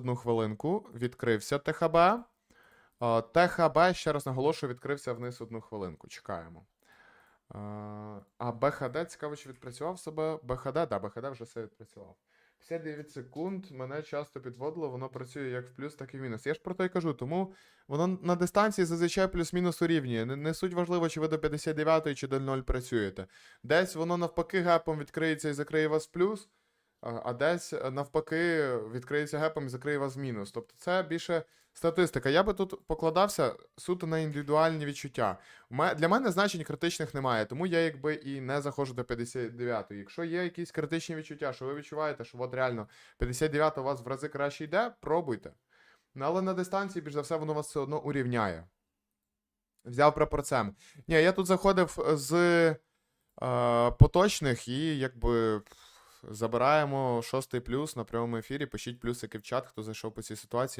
одну хвилинку. Відкрився ТХБ. ТХБ, ще раз наголошую, відкрився вниз одну хвилинку. Чекаємо. А БХД, цікаво, чи відпрацював себе. БХД, да, БХД вже все відпрацював. 59 секунд мене часто підводило, воно працює як в плюс, так і в мінус. Я ж про те й кажу, тому воно на дистанції зазвичай плюс-мінус урівнює. Не, не суть важливо, чи ви до 59 чи до 0 працюєте. Десь воно навпаки гепом відкриється і закриє вас в плюс, а десь е, навпаки відкриється гепом і закриє вас мінус. Тобто це більше статистика. Я би тут покладався суто на індивідуальні відчуття. Для мене значень критичних немає, тому я якби і не заходжу до 59-ї. Якщо є якісь критичні відчуття, що ви відчуваєте, що от реально 59 у вас в рази краще йде, пробуйте. Ну, але на дистанції, більш за все, воно вас все одно урівняє. Взяв прапорцем. Ні, я тут заходив з е, поточних і якби забираємо шостий плюс на прямому ефірі. Пишіть плюсики в чат, хто зайшов по цій ситуації.